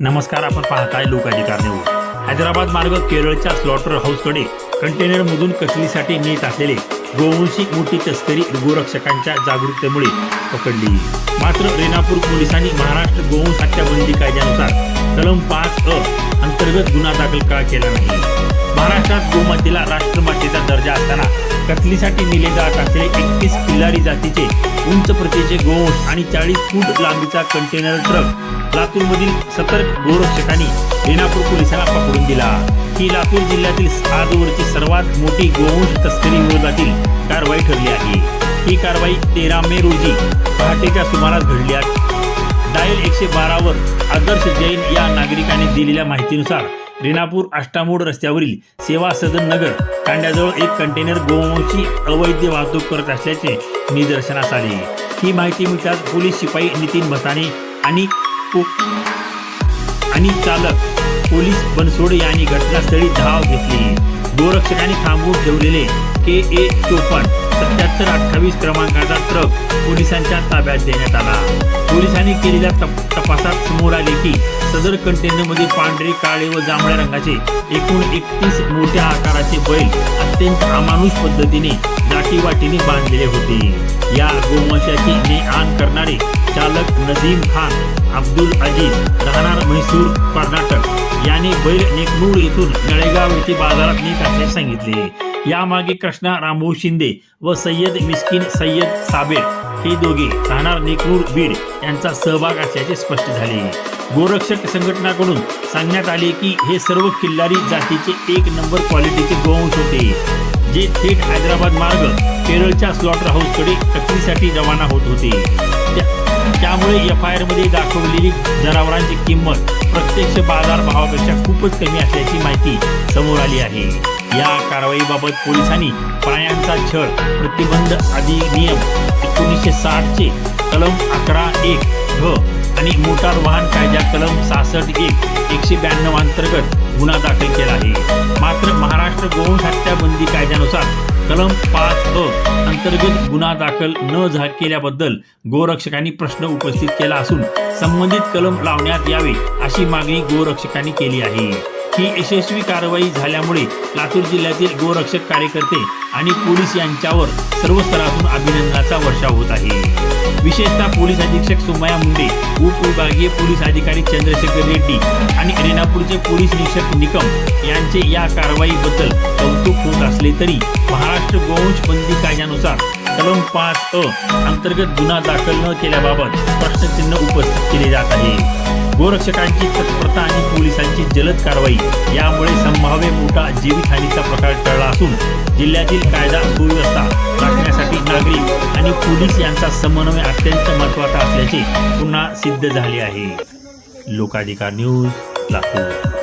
नमस्कार आपण पाहताय लोकाधिकार न्यूज. हैदराबाद मार्ग केरळच्या स्लॉटर हाऊसकडे कंटेनरमधून कसलीसाठी नेत असलेले गोवंशी मोठी तस्करी गोरक्षकांच्या जागरूकतेमुळे पकडली. मात्र रेणापूर पोलिसांनी महाराष्ट्र गोवंश हत्याबंदी कायद्यानुसार कलम पाच अ अंतर्गत गुन्हा दाखल का केला नाही? महाराष्ट्रात गोमातेला राष्ट्रमातेचा दर्जा असताना कतलीसाठी नेले जात असलेले एकतीस किल्लारी जातीचे उंच प्रतीचे गोवंश आणि चाळीस फूट लांबीचा कंटेनर ट्रक लातूरमधील सतर्क गोरक्षकांनी रेणापूर पोलिसांना पकडून दिला. ही लातूर जिल्ह्यातील आजवरची सर्वात मोठी गोवंश तस्करी विरोधातील कारवाई ठरली आहे. ही कारवाई तेरा मे रोजी पहाटेच्या सुमारास घडली आहे. डायल एकशे बारावर आदर्श जैन या नागरिकाने दिलेल्या माहितीनुसार रेणापूर आष्टामोड रस्त्यावरील सेवा सदन नगर कांड्याजवळ एक कंटेनर गोवंशी अवैध वाहतूक करत असल्याचे निदर्शनास आले. ही माहिती मिळताच पोलीस शिपाई नितीन भसाने आणि आणि चालक पोलीस बनसोडे यांनी घटनास्थळी धाव घेतली. गोरक्षकांनी थांबवून ठेवलेले के ए चोपन्न सत्याहत्तर अठ्ठावीस क्रमांकाचा ट्रक पोलिसांच्या ताब्यात देण्यात आला. पोलिसांनी केलेल्या तपासात समोर आले की सदर कंटेनरमध्ये पांढरे काळे व जांभळ्या रंगाचे एकूण एकतीस मोठ्या आकाराचे बैल अत्यंत अमानुष पद्धतीने दाटीवाटीने बांधलेले होते. या गोवंशाची ने आण करणारे चालक नझीम खान अब्दुल अजीज राहणार म्हैसूर कर्नाटक. याने बैल नेकनूर येथून नळेगाव येथे बाजारात नेत असल्याचे सांगितले. यामागे कृष्णा रामभाऊ शिंदे व सय्यद मिस्किन सय्यद साबेर हे दोघे राहणार नेकनूर बीड यांचा सहभाग असल्याचे स्पष्ट झाले. गोरक्षक संघटनाकडून सांगण्यात आले की हे सर्व किल्लारी जातीचे एक नंबर क्वालिटीचे गोवंश होते जे थेट हैदराबाद मार्ग केरळच्या स्लॉटर हाऊसकडे कत्रीसाठी रवाना होत होते. त्यामुळे एफ आय आरमध्ये दाखवलेली जनावरांची किंमत प्रत्यक्ष बाजार भावापेक्षा खूपच कमी असल्याची माहिती समोर आली आहे. या कारवाईबाबत पोलिसांनी प्राण्यांचा छळ प्रतिबंध अधिनियम एकोणीसशे साठचे कलम अकरा एक घ आणि मोटार वाहन कायद्या कलम सहासष्ट एक एकशे ब्याण्णव अंतर्गत गुन्हा दाखल केला आहे. मात्र महाराष्ट्र गोवंश हत्या बंदी कायद्यानुसार कलम पाच अ अंतर्गत गुन्हा दाखल न झा केल्याबद्दल गोरक्षकांनी प्रश्न उपस्थित केला असून संबंधित कलम लावण्यात यावे अशी मागणी गोरक्षकांनी केली आहे. ही यशस्वी कारवाई झाल्यामुळे लातूर जिल्ह्यातील गोरक्षक कार्यकर्ते आणि पोलीस यांच्यावर सर्व स्तरातून अभिनंदनाचा वर्षाव होत आहे. विशेषतः पोलीस अधीक्षक सुमया मुंडे उपविभागीय पोलीस अधिकारी चंद्रशेखर रेड्डी आणि रेणापूरचे पोलीस निरीक्षक निकम यांचे या कारवाईबद्दल कौतुक होत असले तरी महाराष्ट्र गोवंश बंदी कायद्यानुसार कलम पाच अ अंतर्गत गुन्हा दाखल न केल्याबाबत प्रश्नचिन्ह उपस्थित केले जात आहे. गोरक्षकांची तत्परता आणि पोलिसांची जलद कारवाई. यामुळे संभाव्य मोठा जीवितहानीचा प्रकार टळला असून जिल्ह्यातील कायदा सुव्यवस्था राखण्यासाठी नागरिक आणि पोलीस यांचा समन्वय अत्यंत महत्त्वाचा असल्याचे पुन्हा सिद्ध झाले आहे. लोकाधिकार न्यूज लातूर.